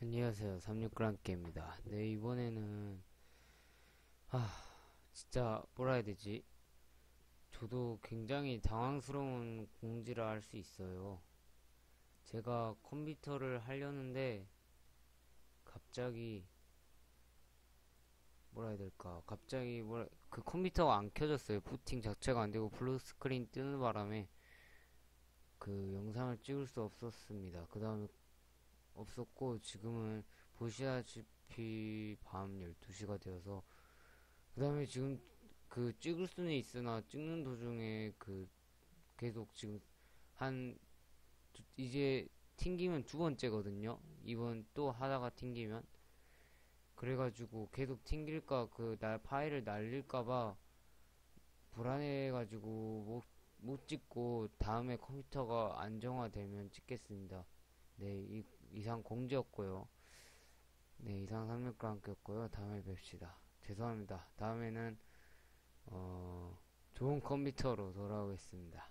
안녕하세요. 36그랑께입니다. 네, 이번에는, 아, 진짜, 뭐라 해야 되지? 저도 굉장히 당황스러운 공지를 할수 있어요. 제가 컴퓨터를 하려는데, 갑자기, 뭐라 해야 될까? 갑자기, 뭐라, 그 컴퓨터가 안 켜졌어요. 부팅 자체가 안 되고, 블루 스크린 뜨는 바람에, 그 영상을 찍을 수 없었습니다. 그 다음에 없었고 지금은 보시다시피 밤 12시가 되어서 그 다음에 지금 그 찍을 수는 있으나 찍는 도중에 그 계속 지금 한 두- 이제 튕기면 두 번째거든요. 이번 또 하다가 튕기면. 그래가지고 계속 튕길까 그 날 파일을 날릴까봐 불안해가지고 못, 못 찍고 다음에 컴퓨터가 안정화되면 찍겠습니다 네, 이, 이상 공지였고요. 네, 이상 369 함께였고요. 다음에 뵙시다. 죄송합니다. 다음에는 어, 좋은 컴퓨터로 돌아오겠습니다.